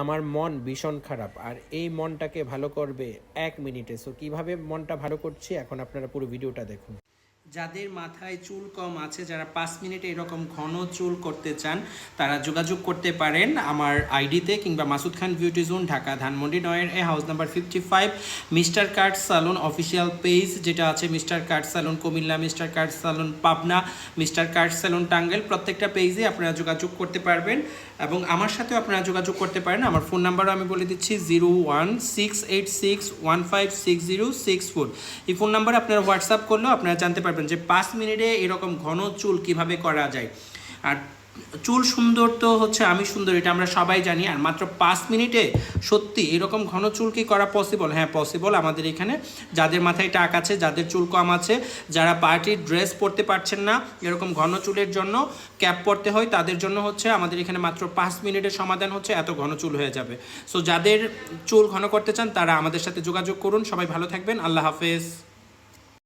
আমার মন ভীষণ খারাপ, আর এই মনটাকে ভালো করবে এক মিনিটে। সো কীভাবে মনটা ভালো করছি এখন আপনারা পুরো ভিডিওটা দেখুন। যাদের মাথায় চুল কম আছে, যারা পাঁচ মিনিটে এরকম ঘন চুল করতে চান, তারা যোগাযোগ করতে পারেন আমার আইডিতে কিংবা মাসুদ খান বিউটি জোন, ঢাকা ধানমন্ডি নয়ের A house number fifty five mister card salon official page, যেটা আছে mister card salon Comilla, mister card salon Pabna, mister card salon Tangail প্রত্যেকটা পেজে আপনারা যোগাযোগ করতে পারবেন। এবং আমার সাথেও আপনারা যোগাযোগ করতে পারেন। আমার ফোন নাম্বারও আমি বলে দিচ্ছি zero one six eight six one five six zero six four এই ফোন নাম্বারে আপনারা হোয়াটসঅ্যাপ করলেও আপনারা জানতে পারবেন যে পাঁচ মিনিটে এরকম ঘন চুল কীভাবে করা যায়। আর চুল সুন্দর তো হচ্ছে আমি সুন্দর, এটা আমরা সবাই জানি। আর মাত্র পাঁচ মিনিটে সত্যি এরকম ঘন চুল কি করা পসিবল হ্যাঁ পসিবল আমাদের এখানে। যাদের মাথায় টাক আছে, যাদের চুল কম আছে, যারা পার্টির ড্রেস পরতে পারছেন না এরকম ঘন চুলের জন্য ক্যাপ পরতে হয়, তাদের জন্য হচ্ছে আমাদের এখানে মাত্র পাঁচ মিনিটের সমাধান হচ্ছে, এত ঘন চুল হয়ে যাবে। সো যাদের চুল ঘন করতে চান, তারা আমাদের সাথে যোগাযোগ করুন। সবাই ভালো থাকবেন। আল্লাহ হাফেজ।